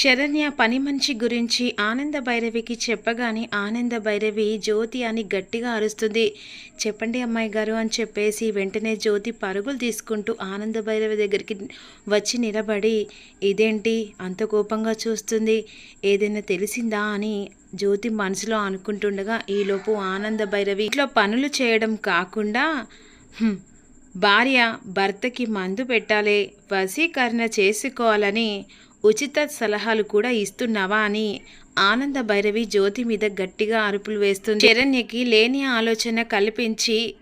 శరణ్య పని మనిషి గురించి ఆనంద భైరవికి చెప్పగానే ఆనంద భైరవి జ్యోతి అని గట్టిగా అరుస్తుంది. చెప్పండి అమ్మాయి గారు అని చెప్పేసి వెంటనే జ్యోతి పరుగులు తీసుకుంటూ ఆనంద భైరవి దగ్గరికి వచ్చి నిలబడి ఇదేంటి? అంత కోపంగా చూస్తుంది. ఏదైనా తెలిసిందా? అని జ్యోతి మనసులో అనుకుంటుండగా ఈలోపు ఆనంద భైరవి ఇంట్లో పనులు చేయడం కాకుండా భార్య భర్తకి మందు పెట్టాలి వశీకరణ చేసుకోవాలని ఉచిత సలహాలు కూడా ఇస్తున్నావా అని ఆనంద భైరవి జ్యోతి మీద గట్టిగా అరుపులు వేస్తుంది. చరణ్యకి లేని ఆలోచన కల్పించి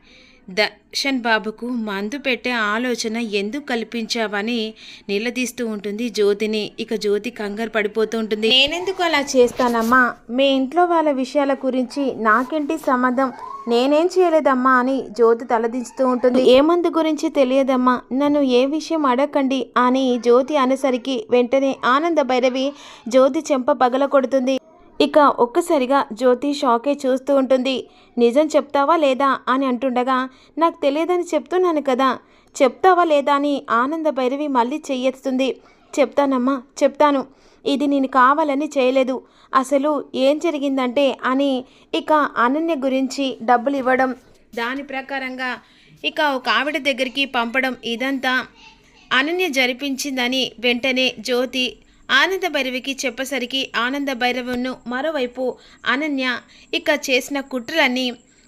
దర్శన్ బాబుకు మందు పెట్టే ఆలోచన ఎందుకు కల్పించావని నిలదీస్తూ ఉంటుంది జ్యోతిని. ఇక జ్యోతి కంగారు పడిపోతూ ఉంటుంది. నేనెందుకు అలా చేస్తానమ్మా? మీ ఇంట్లో వాళ్ళ విషయాల గురించి నాకేంటి సంబంధం? నేనేం చేయలేదమ్మా అని జ్యోతి తలదించుతూ ఉంటుంది. ఏ మందు గురించి తెలియదమ్మా. నన్ను ఏ విషయం అడగండి అని జ్యోతి అనేసరికి వెంటనే ఆనంద భైరవి జ్యోతి చెంప పగల కొడుతుంది. ఇక ఒక్కసారిగా జ్యోతి షాకే చూస్తూ ఉంటుంది. నిజం చెప్తావా లేదా అని అంటుండగా నాకు తెలియదని చెప్తున్నాను కదా. చెప్తావా లేదా అని ఆనంద భైరవి మళ్ళీ చెయ్యెత్తుతుంది. చెప్తానమ్మా చెప్తాను. ఇది నేను కావాలని చేయలేదు. అసలు ఏం జరిగిందంటే అని ఇక అనన్య గురించి డబ్బులు ఇవ్వడం దాని ప్రకారంగా ఇక ఒక ఆవిడ దగ్గరికి పంపడం ఇదంతా అనన్య జరిపించిందని వెంటనే జ్యోతి ఆనంద భైరవికి చెప్పసరికి ఆనంద భైరవును మరోవైపు అనన్య ఇక చేసిన కుట్రలన్నీ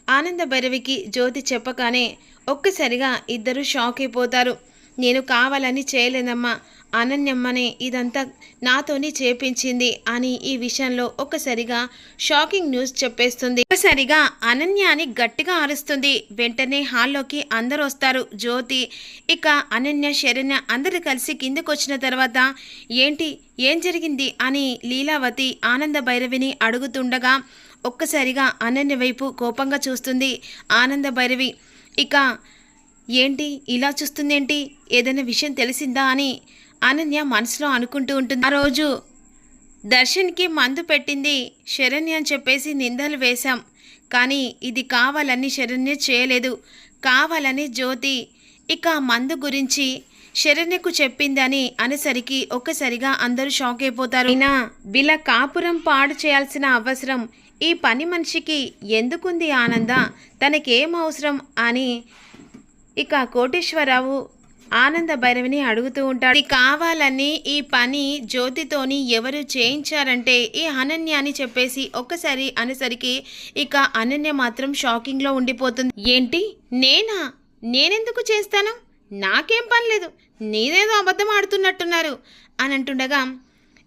ఆనంద భైరవికి జ్యోతి చెప్పగానే ఒక్కసారిగా ఇద్దరు షాక్ అయిపోతారు. నేను కావాలని చేయలేదమ్మా అనన్యమ్మనే ఇదంతా నాతోని చేపించింది అని ఈ విషయంలో ఒక్కసారిగా షాకింగ్ న్యూస్ చెప్పేస్తుంది. ఒక్కసారిగా అనన్య అని గట్టిగా అరుస్తుంది. వెంటనే హాల్లోకి అందరూ వస్తారు. జ్యోతి ఇక అనన్య శరణ్య అందరూ కలిసి కిందకు వచ్చిన తర్వాత ఏంటి? ఏం జరిగింది? అని లీలావతి ఆనంద భైరవిని అడుగుతుండగా ఒక్కసారిగా అనన్య వైపు కోపంగా చూస్తుంది. ఆనంద భైరవి ఇక ఏంటి? ఇలా చూస్తుందేంటి? ఏదైనా విషయం తెలిసిందా? అని అనన్య మనసులో అనుకుంటూ ఉంటుంది. ఆ రోజు దర్శన్కి మందు పెట్టింది శరణ్య అని చెప్పేసి నిందలు వేశాం. కానీ ఇది కావాలని శరణ్య చేయలేదు. కావాలని జ్యోతి ఇక ఆ మందు గురించి శరణ్యకు చెప్పిందని అనేసరికి ఒక్కసారిగా అందరూ షాక్ అయిపోతారు. అయినా వీళ్ళ కాపురం పాడు చేయాల్సిన అవసరం ఈ పని మనిషికి ఎందుకుంది ఆనంద? తనకేం అవసరం అని ఇక కోటేశ్వరరావు ఆనంద భైరవిని అడుగుతూ ఉంటాడు. ఇది కావాలని ఈ పని జ్యోతితోని ఎవరు చేయించారంటే? ఈ అనన్య అని చెప్పేసి ఒక్కసారి అనేసరికి ఇక అనన్య మాత్రం షాకింగ్లో ఉండిపోతుంది. ఏంటి? నేనా? నేనెందుకు చేస్తాను? నాకేం పని లేదు. నేనేదో అబద్ధం ఆడుతున్నట్టున్నారు. అని అంటుండగా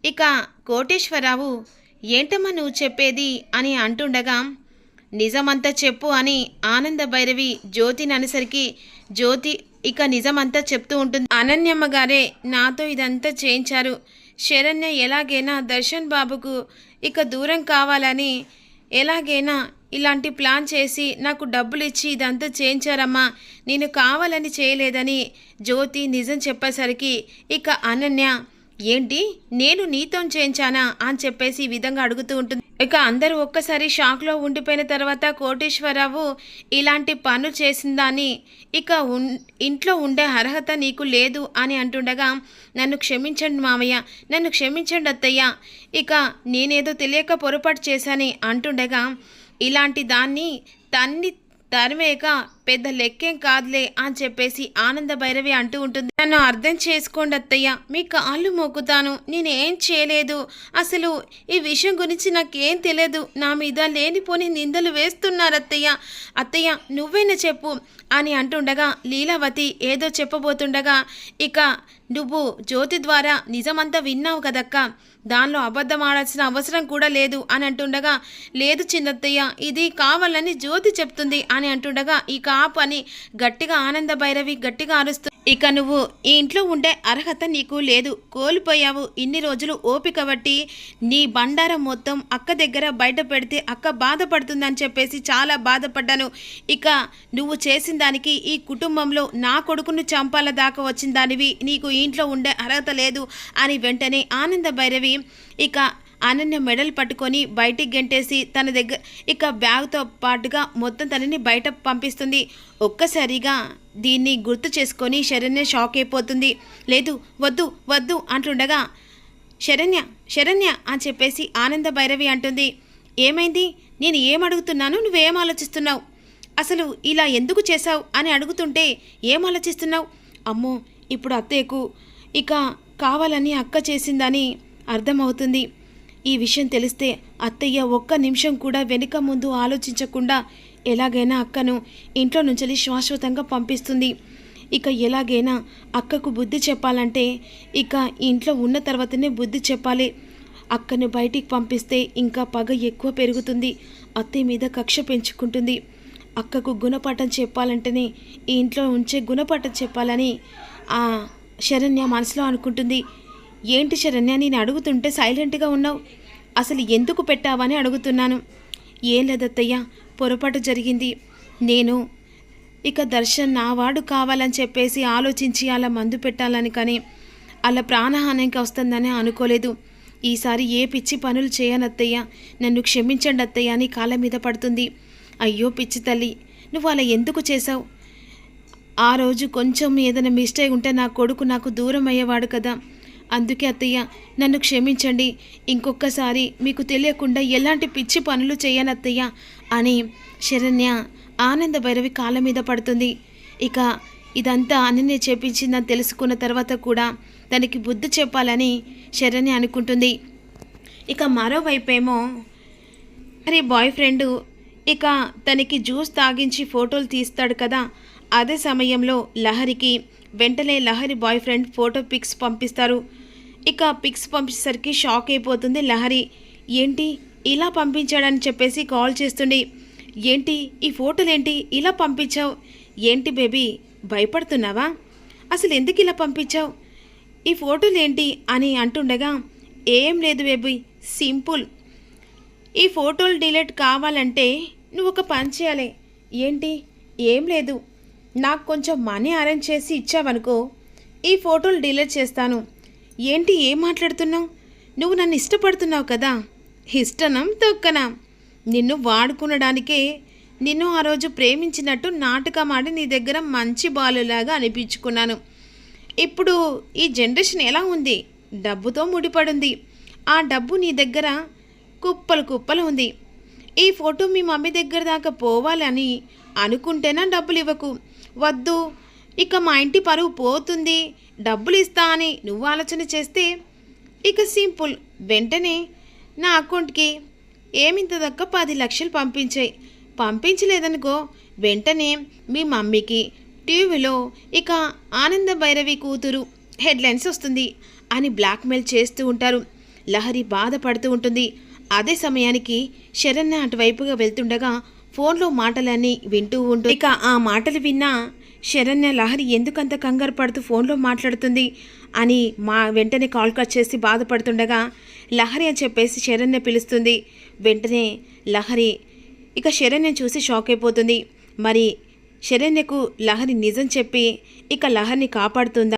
ఇక కోటేశ్వరరావు ఏంటమ్మా నువ్వు చెప్పేది? అని అంటుండగా నిజమంతా చెప్పు అని ఆనంద భైరవి జ్యోతిని అనేసరికి జ్యోతి ఇక నిజమంతా చెప్తూ ఉంటుంది. అనన్యమ్మ గారే నాతో ఇదంతా చేయించారు. శరణ్య ఎలాగైనా దర్శన్ బాబుకు ఇక దూరం కావాలని ఎలాగైనా ఇలాంటి ప్లాన్ చేసి నాకు డబ్బులు ఇచ్చి ఇదంతా చేయించారమ్మా. నేను కావాలని చేయలేదని జ్యోతి నిజం చెప్పేసరికి ఇక అనన్య ఏంటి? నేను నీతో చేయించానా? అని చెప్పేసి ఈ విధంగా అడుగుతూ ఉంటుంది. ఇక అందరూ ఒక్కసారి షాక్లో ఉండిపోయిన తర్వాత కోటేశ్వరరావు ఇలాంటి పనులు చేసిందని ఇక ఉన్ ఇంట్లో ఉండే అర్హత నీకు లేదు అని అంటుండగా నన్ను క్షమించండి మామయ్య నన్ను క్షమించండి అత్తయ్య ఇక నేనేదో తెలియక పొరపాటు చేశాని అంటుండగా ఇలాంటి దాన్ని తన్ని తరిమేక పెద్ద లెక్కేం కాదులే అని చెప్పేసి ఆనంద భైరవి అంటూ ఉంటుంది. నన్ను అర్థం చేసుకోండి అత్తయ్య మీ కాళ్ళు మొక్కుతాను. నేనేం చేయలేదు. అసలు ఈ విషయం గురించి నాకేం తెలియదు. నా మీద లేనిపోని నిందలు వేస్తున్నారు అత్తయ్య. అత్తయ్య నువ్వైనా చెప్పు అని అంటుండగా లీలావతి ఏదో చెప్పబోతుండగా ఇక నువ్వు జ్యోతి ద్వారా నిజమంతా విన్నావు కదక్క. దానిలో అబద్ధం ఆడాల్సిన అవసరం కూడా లేదు అని అంటుండగా లేదు చిన్నత్తయ్య ఇది కావాలని జ్యోతి చెప్తుంది అని అంటుండగా ఇక కాపు అని గట్టిగా ఆనంద భైరవి గట్టిగా అరుస్తూ ఇక నువ్వు ఈ ఇంట్లో ఉండే అర్హత నీకు లేదు. కోల్పోయావు. ఇన్ని రోజులు ఓపిక బట్టి నీ బండారం మొత్తం అక్క దగ్గర బయట పెడితే అక్క బాధపడుతుందని చెప్పేసి చాలా బాధపడ్డాను. ఇక నువ్వు చేసిన దానికి ఈ కుటుంబంలో నా కొడుకును చంపాల దాకా వచ్చిన దానివి నీకు ఇంట్లో ఉండే అర్హత లేదు అని వెంటనే ఆనంద భైరవి ఇక అనన్య మెడల్ పట్టుకొని బయటికి గెంటేసి తన దగ్గర ఇక బ్యాగ్తో పాటుగా మొత్తం తనని బయట పంపిస్తుంది. ఒక్కసారిగా దీన్ని గుర్తు చేసుకొని శరణ్య షాక్ అయిపోతుంది. లేదు వద్దు వద్దు అంటుండగా శరణ్య శరణ్య అని చెప్పేసి ఆనంద భైరవి అంటుంది. ఏమైంది? నేను ఏం అడుగుతున్నాను? నువ్వేం ఆలోచిస్తున్నావు? అసలు ఇలా ఎందుకు చేశావు? అని అడుగుతుంటే ఏం ఆలోచిస్తున్నావు? అమ్మో ఇప్పుడు అత్తయ్యకు ఇక కావాలని అక్క చేసిందని అర్థమవుతుంది. ఈ విషయం తెలిస్తే అత్తయ్య ఒక్క నిమిషం కూడా వెనుక ముందు ఆలోచించకుండా ఎలాగైనా అక్కను ఇంట్లో నుంచి శాశ్వతంగా పంపిస్తుంది. ఇక ఎలాగైనా అక్కకు బుద్ధి చెప్పాలంటే ఇక ఇంట్లో ఉన్న తర్వాతనే బుద్ధి చెప్పాలి. అక్కను బయటికి పంపిస్తే ఇంకా పగ ఎక్కువ పెరుగుతుంది. అత్తయ్య మీద కక్ష పెంచుకుంటుంది. అక్కకు గుణపాఠం చెప్పాలంటేనే ఈ ఇంట్లో ఉంచే గుణపాఠం చెప్పాలని ఆ శరణ్య మనసులో అనుకుంటుంది. ఏంటి శరణ్య నేను అడుగుతుంటే సైలెంట్గా ఉన్నావు. అసలు ఎందుకు పెట్టావని అడుగుతున్నాను. ఏం లేదత్తయ్య పొరపాటు జరిగింది. నేను ఇక దర్శన్ నా వాడు కావాలని చెప్పేసి ఆలోచించి అలా మందు పెట్టాలని కానీ అలా ప్రాణహానికి వస్తుందని అనుకోలేదు. ఈసారి ఏ పిచ్చి పనులు చేయనత్తయ్య నన్ను క్షమించండి అత్తయ్య అని కాళ్ళ మీద పడుతుంది. అయ్యో పిచ్చి తల్లి నువ్వు అలా ఎందుకు చేశావు? ఆ రోజు కొంచెం ఏదైనా మిస్టేక్ ఉంటే నా కొడుకు నాకు దూరం అయ్యేవాడు కదా. అందుకే అత్తయ్య నన్ను క్షమించండి. ఇంకొకసారి మీకు తెలియకుండా ఎలాంటి పిచ్చి పనులు చేయను అత్తయ్య అని శరణ్య ఆనంద భైరవి కాళ్ళ మీద పడుతుంది. ఇక ఇదంతా అన్ననే చేపించిందని తెలుసుకున్న తర్వాత కూడా తనకి బుద్ధి చెప్పాలని శరణ్య అనుకుంటుంది. ఇక మరోవైపేమో మరి బాయ్ ఫ్రెండ్ ఇక తనకి జ్యూస్ తాగించి ఫోటోలు తీస్తాడు కదా. అదే సమయంలో లహరికి వెంటనే Lahari boy friend photo pics పంపిస్తారు. ఇక పిక్స్ పంపించేసరికి షాక్ అయిపోతుంది లహరి. ఏంటి? ఇలా పంపించాడని చెప్పేసి కాల్ చేస్తుంది ఏంటి? ఈ ఫోటోలు ఏంటి ఇలా పంపించావు. ఏంటి బేబీ? భయపడుతున్నావా? అసలు ఎందుకు ఇలా పంపించావు? ఈ ఫోటోలు ఏంటి అని అంటుండగా ఏం లేదు బేబీ సింపుల్. ఈ ఫోటోలు డిలీట్ కావాలంటే నువ్వు ఒక పని చేయాలి. ఏంటి? ఏం లేదు. నాకు కొంచెం మనీ అరేంజ్ చేసి ఇచ్చావనుకో ఈ ఫోటోలు డిలీట్ చేస్తాను. ఏంటి ఏం మాట్లాడుతున్నావు? నువ్వు నన్ను ఇష్టపడుతున్నావు కదా. ఇష్టనం తొక్కనా. నిన్ను వాడుకునడానికే నిన్ను ఆ రోజు ప్రేమించినట్టు నాటకమాడి నీ దగ్గర మంచి బాలులాగా అనిపించుకున్నాను. ఇప్పుడు ఈ జనరేషన్ ఎలా ఉంది? డబ్బుతో ముడిపడింది. ఆ డబ్బు నీ దగ్గర కుప్పలు కుప్పలు ఉంది. ఈ ఫోటో మీ మమ్మీ దగ్గర దాకా పోవాలని అనుకుంటేనా డబ్బులు ఇవ్వకు వద్దు. ఇక మా ఇంటి పరువు పోతుంది. డబ్బులు ఇస్తా అని నువ్వు ఆలోచన చేస్తే ఇక సింపుల్. వెంటనే నా అకౌంట్కి ఏమింత దక్క పది లక్షలు పంపించాయి. పంపించలేదనుకో వెంటనే మీ మమ్మీకి టీవీలో ఇక ఆనంద భైరవి కూతురు హెడ్లైన్స్ వస్తుంది అని బ్లాక్మెయిల్ చేస్తూ ఉంటారు. లహరి బాధపడుతూ ఉంటుంది. అదే సమయానికి శరణ్య అటువైపుగా వెళ్తుండగా ఫోన్లో మాటలన్నీ వింటూ ఉంటూ ఇక ఆ మాటలు విన్నా శరణ్య లహరి ఎందుకంత కంగారు పడుతూ ఫోన్లో మాట్లాడుతుంది అని మా వెంటనే కాల్ కట్ చేసి బాధపడుతుండగా లహరి అని చెప్పేసి శరణ్య పిలుస్తుంది. వెంటనే లహరి ఇక శరణ్య చూసి షాక్ అయిపోతుంది. మరి శరణ్యకు లహరి నిజం చెప్పి ఇక లహరిని కాపాడుతుందా?